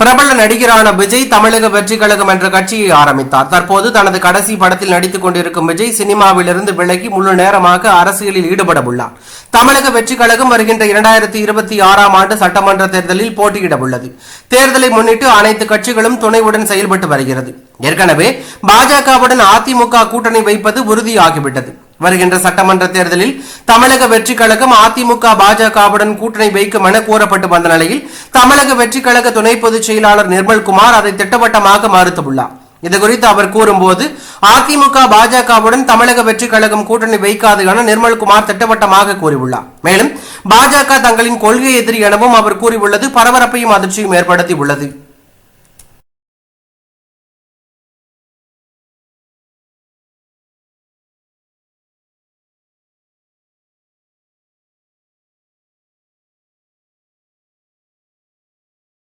பிரபல நடிகரான விஜய் தமிழக வெற்றி கழகம் என்ற கட்சியை ஆரம்பித்தார். தற்போது தனது கடைசி படத்தில் நடித்துக் கொண்டிருக்கும் விஜய் சினிமாவிலிருந்து விலகி முழு நேரமாக அரசியலில் ஈடுபட உள்ளார் தமிழக வெற்றி கழகம் வருகின்ற இரண்டாயிரத்தி இருபத்தி ஆறாம் ஆண்டு சட்டமன்ற தேர்தலில் போட்டியிட உள்ளது தேர்தலை முன்னிட்டு அனைத்து கட்சிகளும் துணைவுடன் செயல்பட்டு வருகிறது. ஏற்கனவே பாஜகவுடன் அதிமுக கூட்டணி வைப்பது உறுதியாகிவிட்டது. வருகின்ற சட்டமன்ற தேர்தலில் தமிழக வெற்றி கழகம் அதிமுக பாஜகவுடன் கூட்டணி வைக்கும் என கூறப்பட்டு வந்த நிலையில் தமிழக வெற்றி கழக துணை பொதுச் செயலாளர் நிர்மல்குமார் அதை திட்டவட்டமாக மறுத்துள்ளார். இதுகுறித்து அவர் கூறும்போது அதிமுக பாஜகவுடன் தமிழக வெற்றி கழகம் கூட்டணி வைக்காது என நிர்மல்குமார் திட்டவட்டமாக கூறியுள்ளார். மேலும் பாஜக தங்களின் கொள்கை எதிரி எனவும் அவர் கூறியுள்ளது பரபரப்பையும் அதிர்ச்சியும் ஏற்படுத்தி உள்ளது